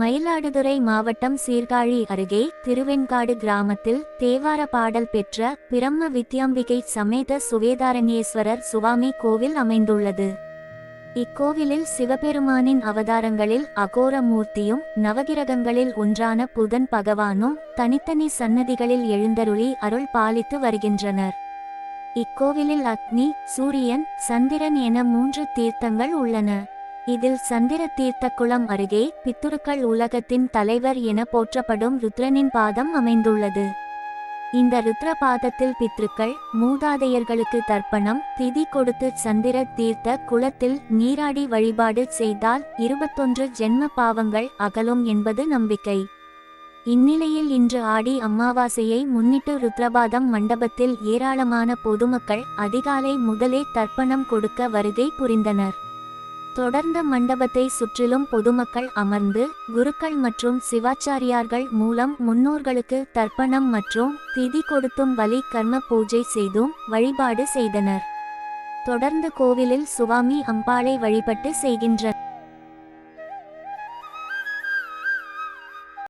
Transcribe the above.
மயிலாடுதுறை மாவட்டம் சீர்காழி அருகே திருவெண்காடு கிராமத்தில் தேவார பாடல் பெற்ற பிரம்ம வித்யாம்பிகை சமேத சுவேதாரண்யேஸ்வரர் சுவாமி கோவில் அமைந்துள்ளது. இக்கோவிலில் சிவபெருமானின் அவதாரங்களில் அகோர மூர்த்தியும் நவகிரகங்களில் ஒன்றான புதன் பகவானும் தனித்தனி சன்னதிகளில் எழுந்தருளி அருள் பாலித்து வருகின்றனர். இக்கோவிலில் அக்னி சூரியன் சந்திரன் என மூன்று தீர்த்தங்கள் உள்ளன. இதில் சந்திர தீர்த்த குளம் அருகே பித்துருக்கள் உலகத்தின் தலைவர் என போற்றப்படும் ருத்ரனின் பாதம் அமைந்துள்ளது. இந்த ருத்ர பாதத்தில் பித்ருக்கள் மூதாதையர்களுக்கு தர்ப்பணம் திதி கொடுத்து சந்திர தீர்த்த குளத்தில் நீராடி வழிபாடு செய்தால் இருபத்தொன்று ஜென்ம பாவங்கள் அகலும் என்பது நம்பிக்கை. இந்நிலையில் இன்று ஆடி அமாவாசையை முன்னிட்டு ருத்ரபாதம் மண்டபத்தில் ஏராளமான பொதுமக்கள் அதிகாலை முதலே தர்ப்பணம் கொடுக்க வருகை புரிந்தனர். தொடர்ந்து மண்டபத்தை சுற்றிலும் பொதுமக்கள் அமர்ந்து குருக்கள் மற்றும் சிவாச்சாரியார்கள் மூலம் முன்னோர்களுக்கு தர்ப்பணம் மற்றும் திதி கொடுத்தும் வலி கர்ம பூஜை செய்தும் வழிபாடு செய்தனர். தொடர்ந்து கோவிலில் சுவாமி அம்பாளை வழிபட்டு செய்கின்றனர்